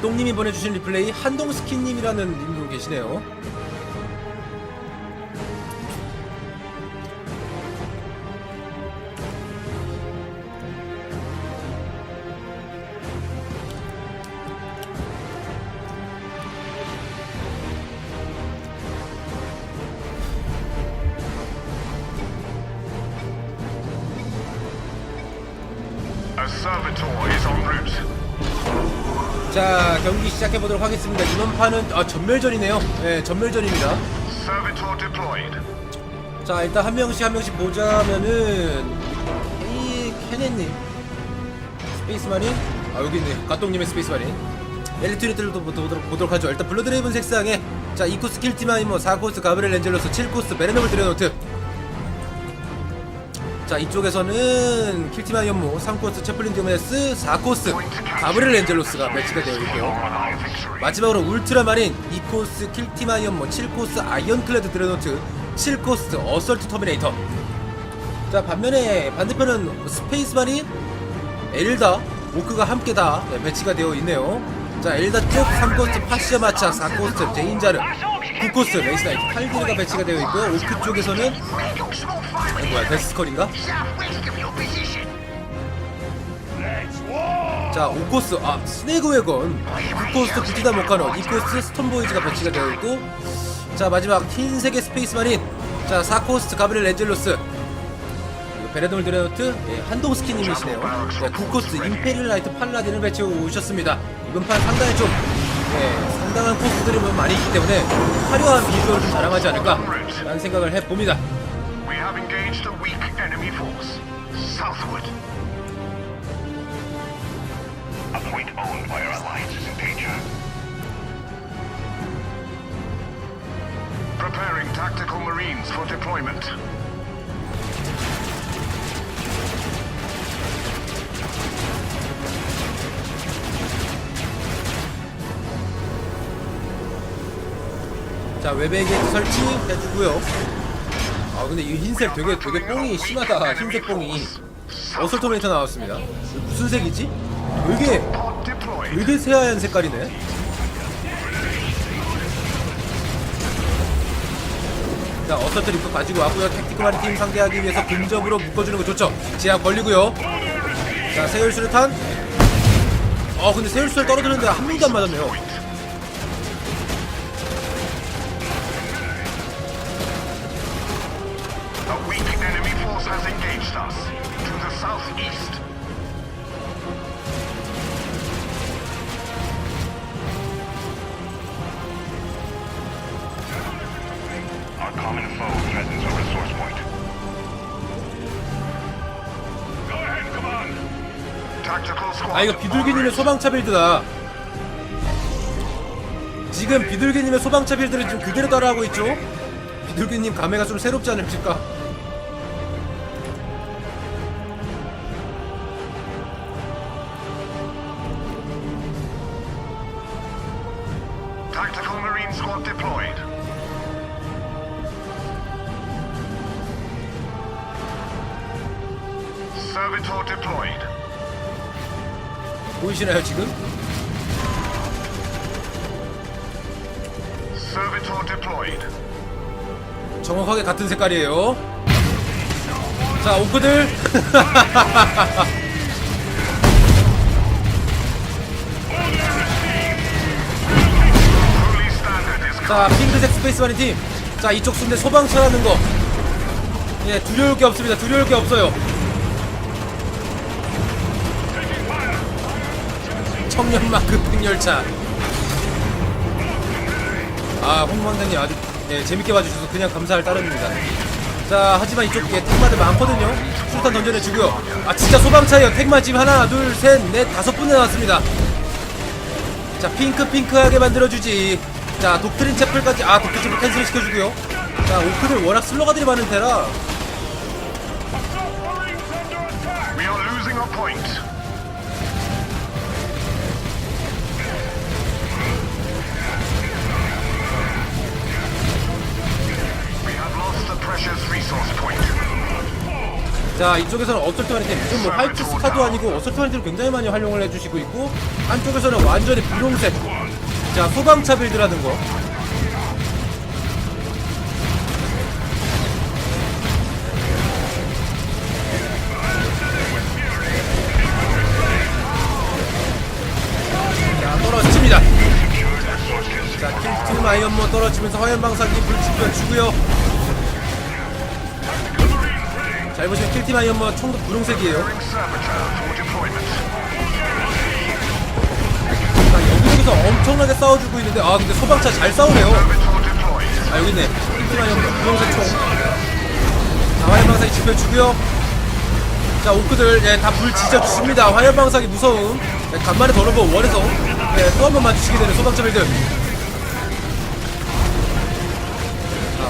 갓동님이 보내주신 리플레이 한동스킨님이라는 님도 계시네요. Servitor is en route. 자 경기 시작해 보도록 하겠습니다. 이번 판은 아, 전멸전이네요. 네, 전멸전입니다. 자 일단 한 명씩 한 명씩 보자면은 이 케넨님 스페이스 마린 아 여기 있네 가똥님의 스페이스 마린 엘리트리들도 보도록, 보도록 하죠 일단 블러드레이븐 색상에 자 2코스 킬티마이모 4코스 가브리엘 렌젤로스 7코스 베레노블 드레노트 자 이쪽에서는 킬티마 연모 3코스 채플린 디오메스 4코스 가브리엘 렌젤로스가 배치가 되어 있고요. 마지막으로 울트라마린 2코스 킬티마 연모 7코스 아이언클레드 드레노트 7코스 어설트 터미네이터. 자 반면에 반대편은 스페이스 마린 엘다 오크가 함께 다 네, 배치가 되어 있네요. 자 엘다 쪽 3코스 파시아 마차 4코스 제인자르 9코스 레이스나이트 칼디르가 배치가 되어 있고요. 오크 쪽에서는 어, 뭐야 데스컬인가? 자 5코스 아 스네그 웨건. 9코스 부티다 모카노 2코스 스톤보이즈가 배치가 되어 있고. 자 마지막 흰색의 스페이스 마린 자 4코스 가브리엘 그리고 베레돌 드레노트 예, 한동 스키님이시네요. 네, 9코스 임페리얼 라이트 팔라딘을 배치해 오셨습니다. 이번 판 상당히 좀 예, 상당한 코스들이 뭐 많이 있기 때문에 화려한 비주얼을 좀 자랑하지 않을까 라는 생각을 해봅니다. Preparing tactical marines for deployment. 자 외벽에 설치해주고요. 아 근데 이 흰색 되게 되게 뽕이 심하다 흰색 뽕이. 어설토메이터 나왔습니다. 무슨 색이지? 되게. 되게 새하얀 색깔이네. 자 어설트 리프 가지고 왔고요. 택티컬한 팀 상대하기 위해서 근접으로 묶어주는 거 좋죠? 제약 걸리고요. 자 세율 수류탄. 어 근데 세율 수를 떨어지는데 한 명도 안 맞았네요 southeast. Our common foe threatens a resource point. Go ahead, command. Tactical squad. 아 이거 비둘기님의 소방차 빌드다 지금 비둘기님의 소방차 빌드를 지금 그대로 따라하고 있죠 비둘기님 감회가 좀 새롭지 않으십니까 Squad deployed. Servitor deployed. 보이시나요 지금? Servitor deployed. 정확하게 같은 색깔이에요 자 오크들 자 핑크색 스페이스 마린 팀 자 이쪽 순대 소방차라는 거. 예, 두려울 게 없습니다. 두려울 게 없어요. 청년만급 흑열차. 아 홍광장님 아주 예, 재밌게 봐주셔서 그냥 감사할 따름입니다. 자 하지만 이쪽 예, 택마들 많거든요. 술탄 던져내주고요. 아 진짜 소방차예요. 택마 지금 하나 둘 셋 넷 다섯 분에 나왔습니다. 자 핑크 핑크하게 만들어주지 자 독트린 채플까지 아 독트린 채플 캔슬 시켜주고요. 자 오크들 워낙 슬로가들이 많은 테라. 자 이쪽에서는 어설트 마니팀 무슨 뭐 화이트 스카도 아니고 어설트 마니팀을 굉장히 많이 활용을 해주시고 있고 한쪽에서는 완전히 분홍색 자 소방차 빌드라는 거. 자자 아이언모 떨어지면서 화염방사기 불치면 주고요. 잘 보시면 킬팀 아이언모 총도 분홍색이에요 자 여기저기서 엄청나게 싸워주고 있는데 아 근데 소방차 잘 싸우네요. 아 여기 있네. 아이언모 분홍색 총자 화염방사기 지펴주고요. 자 오크들 예, 다불 지져주십니다. 화염방사기 무서움. 예, 간만에 더러버 원에서 예, 또한번 맞추시게 되는 소방차 빌드. 자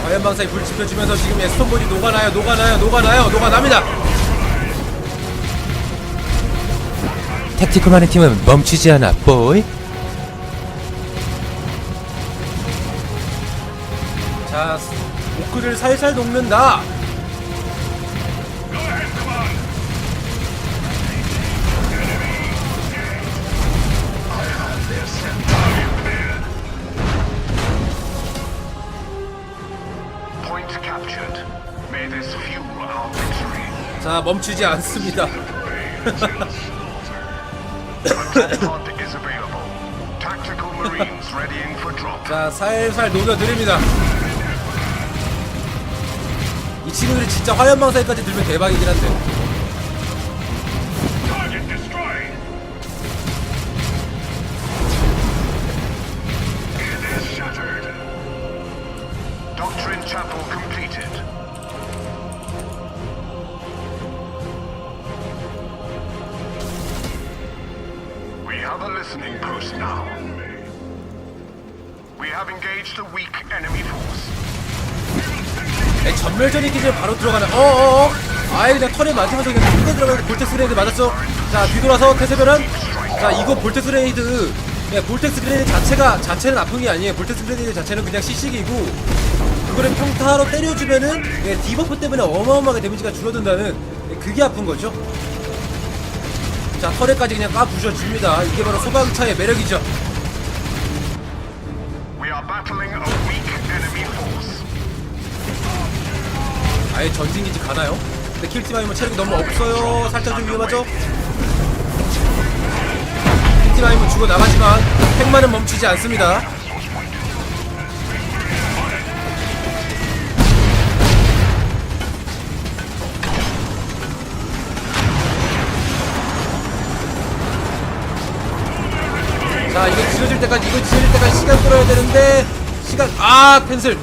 화염방사기 불 지펴주면서 지금 예, 스톤볼이 녹아나요 녹아나요 녹아나요 녹아납니다. 택티컬만의 팀은 멈추지 않아, 보이. 오크를 살살 녹는다. 자 멈추지 않습니다. 자 살살 녹여드립니다 이 친구들이 진짜 화염방사기까지 들면 대박이긴 한데 engaged a weak enemy force. 네, 전멸전이 기절 바로 들어가는 어어어. 아예 그냥 턴에 맞으면서 그냥 뚫고 들어가는 볼텍스 그레이드 맞았죠 자 뒤돌아서 태세변환 자 이거 볼텍스 그레이드 네, 볼텍스 그레이드 자체가 자체는 아픈 게 아니에요. 볼텍스 그레이드 자체는 그냥 CC기고 그거를 평타로 때려주면은 네, 디버프 때문에 어마어마하게 데미지가 줄어든다는 네, 그게 아픈 거죠. 자 털에까지 그냥 까 부셔줍니다. 이게 바로 소방차의 매력이죠. We are battling a weak 아예 전진기지 가나요? 근데 킬팀 아니면 체력이 너무 없어요. 살짝 좀 위험하죠? 킬팀 아니면 죽어 나가지만 핵만은 멈추지 않습니다. 자 이거 지어질 때까지 이거 지어질 때까지 시간 끌어야 되는데 시간 아 캔슬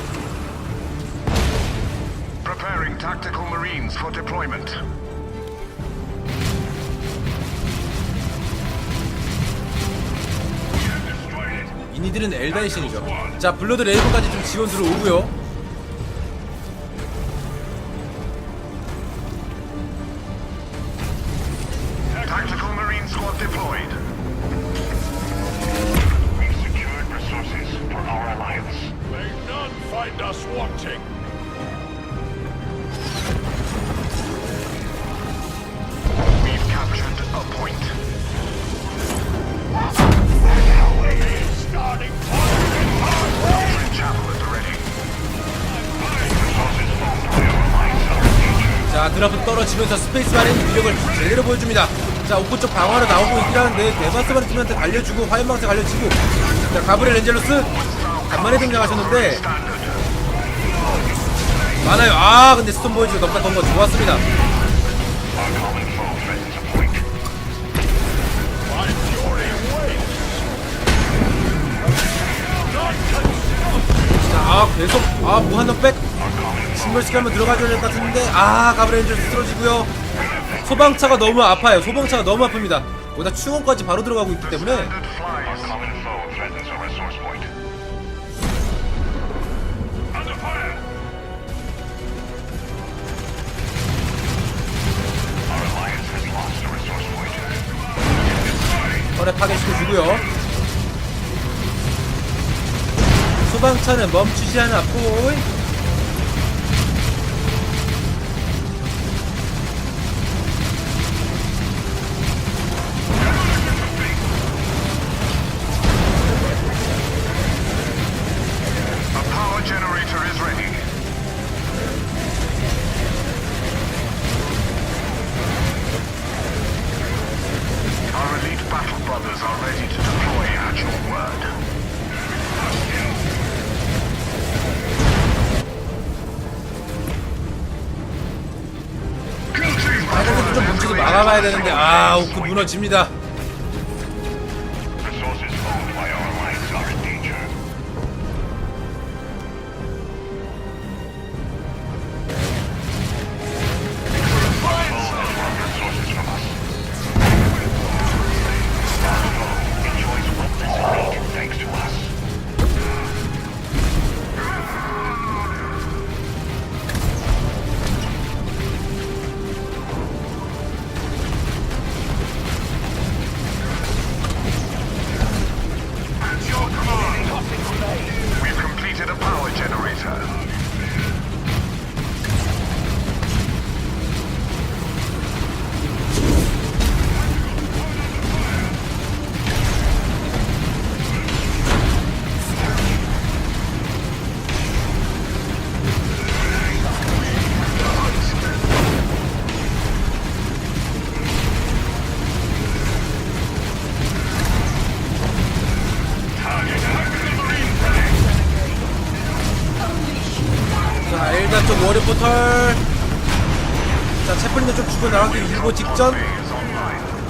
For deployment. 이니들은 엘다이신이죠. 자, 블러드 레이븐까지 좀 지원 들어오고요. 드라프 떨어지면서 스페이스 마린 위력을 제대로 보여줍니다. 자, 오프 쪽 방어로 나오고 있긴 하는데 데바스 마린 팀한테 갈려주고 화염방사 갈려주고 자, 가브리엘 렌젤로스 간만에 등장하셨는데. 많아요. 아, 근데 스톤보이즈가 넘다 건거 좋았습니다. 자, 아, 계속 아, 무한넉백 신벌스키 한번 들어가줘야 될 것 같은데 아, 렌젤로스 쓰러지고요. 소방차가 너무 아파요. 소방차가 너무 아픕니다. 거기다 충원까지 바로 들어가고 있기 때문에. 털에 파괴시켜주고요. 소방차는 멈추지 않았고 되는데 아 오크 무너집니다 워리 포털. 자 채플린도 좀 죽어 나가기 일보 직전.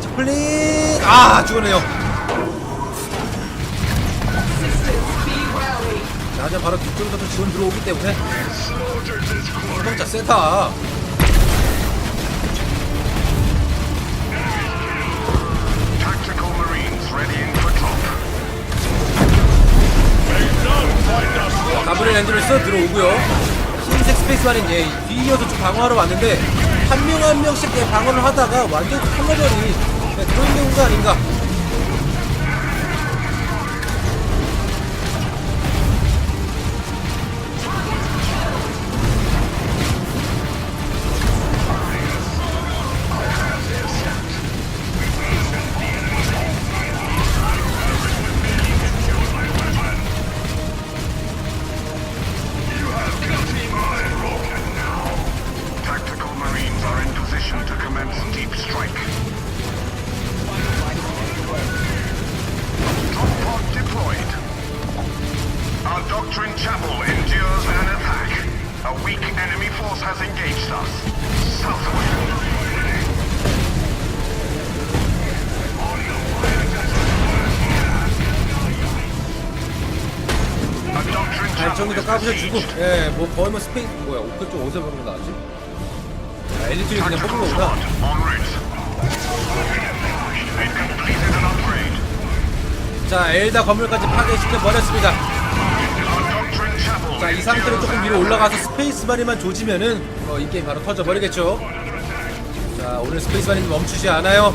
채플린! 아 죽었네요. 자 하지만 바로 뒤쪽에서도 지원 들어오기 때문에. 수동자 세다. 가브리엘 앤드레스 들어오고요 흰색 스페이스만인 예 뒤이어서 좀 방어하러 왔는데 한 명 한 명씩 예, 방어를 하다가 완전 컬러별이 예, 들어있는 경우가 아닌가 발전기도 is 까부셔주고. 예, 뭐 거의 뭐 스페이스 뭐야 오크 쪽 어디서 보는 거 나왔지? 아, 엘리트리 그냥 뽑은 거구나. 자 엘다 건물까지 파괴시켜 버렸습니다 자 이 상태로 조금 위로 올라가서 스페이스마리만 조지면은 어, 이 게임 바로 터져버리겠죠 자 오늘 스페이스마리는 멈추지 않아요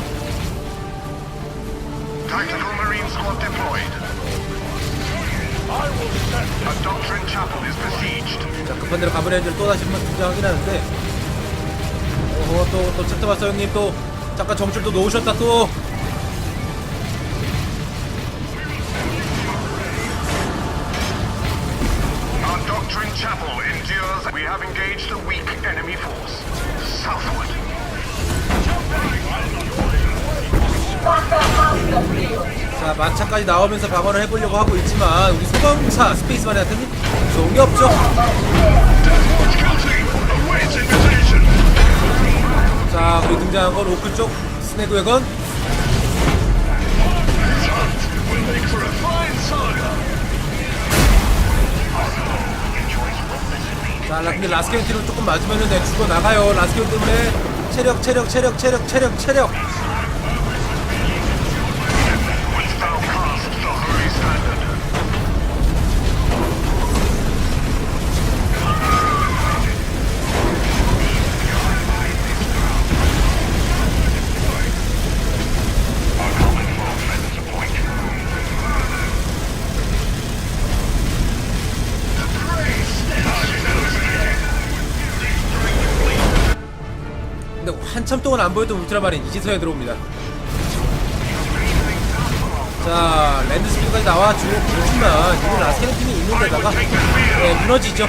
Tactical Marine Squad deployed. 자 급한 대로 가브리엘들 또 다시 한번 등장하긴 하는데 어허 또또 챕터 봤어 형님 또 잠깐 또 놓으셨다 또 engaged a weak enemy force. Southward. 자 마차까지 나오면서 방어를 해보려고 하고 있지만 우리 소방차 스페이스마리한테는 좋은 게 없죠. 자 우리 등장한 건 오크 쪽 스네그 웨건. 자 라- 근데 라스케온 뒤로 조금 맞으면은 내 죽어 나가요 라스케온 때문에 체력 체력 체력 체력 체력 체력 한참 동안 안 보였던 울트라마린 이제서야 들어옵니다. 자 랜드 스피드까지 나와주고 그렇지만 이건 라스케온 팀이 있는 데다가 네, 무너지죠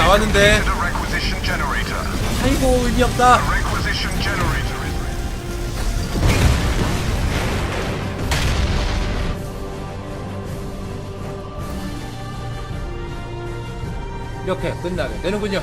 나왔는데. 아이고 의미 없다 이렇게 끝나게 되는군요